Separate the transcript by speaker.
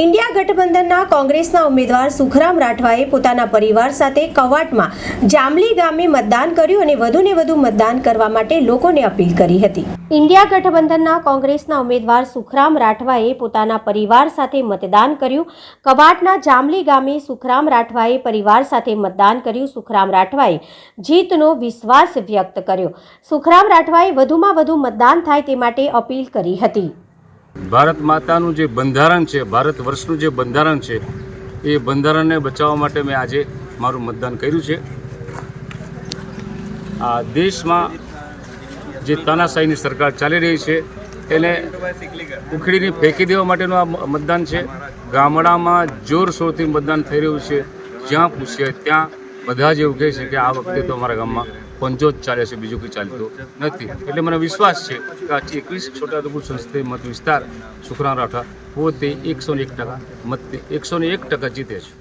Speaker 1: India ગઠબંધનના કોંગ્રેસના ઉમેદવાર સુખરામ રાઠવાએ પોતાના પરિવાર સાથે કવાટમાં જામલી ગામે મતદાન કર્યું અને વધુને વધુ મતદાન કરવા માટે લોકોને અપીલ કરી હતી. ઇન્ડિયા ગઠબંધનના કોંગ્રેસના ઉમેદવાર સુખરામ રાઠવાએ પોતાના પરિવાર સાથે મતદાન કર્યું. કવાટના જામલી ગામે સુખરામ રાઠવાએ પરિવાર સાથે મતદાન કર્યું. સુખરામ રાઠવાએ જીતનો વિશ્વાસ વ્યક્ત કર્યો. સુખરામ રાઠવાએ વધુમાં વધુ મતદાન થાય તે માટે અપીલ કરી હતી.
Speaker 2: ભારત માતાનું જે બંધારણ છે, ભારત વર્ષનું જે બંધારણ છે, એ બંધારણને બચાવવા માટે મેં આજે મારું મતદાન કર્યું છે. આ દેશમાં જે તાનાશાહીની સરકાર ચાલી રહી છે, એને ઉખડીને ફેંકી દેવા માટેનું આ મતદાન છે. ગામડામાં જોરશોરથી મતદાન થઈ રહ્યું છે. જ્યાં પૂછીએ ત્યાં બધા જ એવું કહે છે કે આ વખતે તો અમારા ગામમાં પંચો જ ચાલે છે, બીજું કંઈ ચાલતું નથી. એટલે મને વિશ્વાસ છે કે આ એકવીસ છોટાઉદેપુર સંસ્થે મત વિસ્તાર સુખરામ રાઠવા પોતે એકસો ને એક ટકા, મત એકસો ને એક ટકા જીતે છે.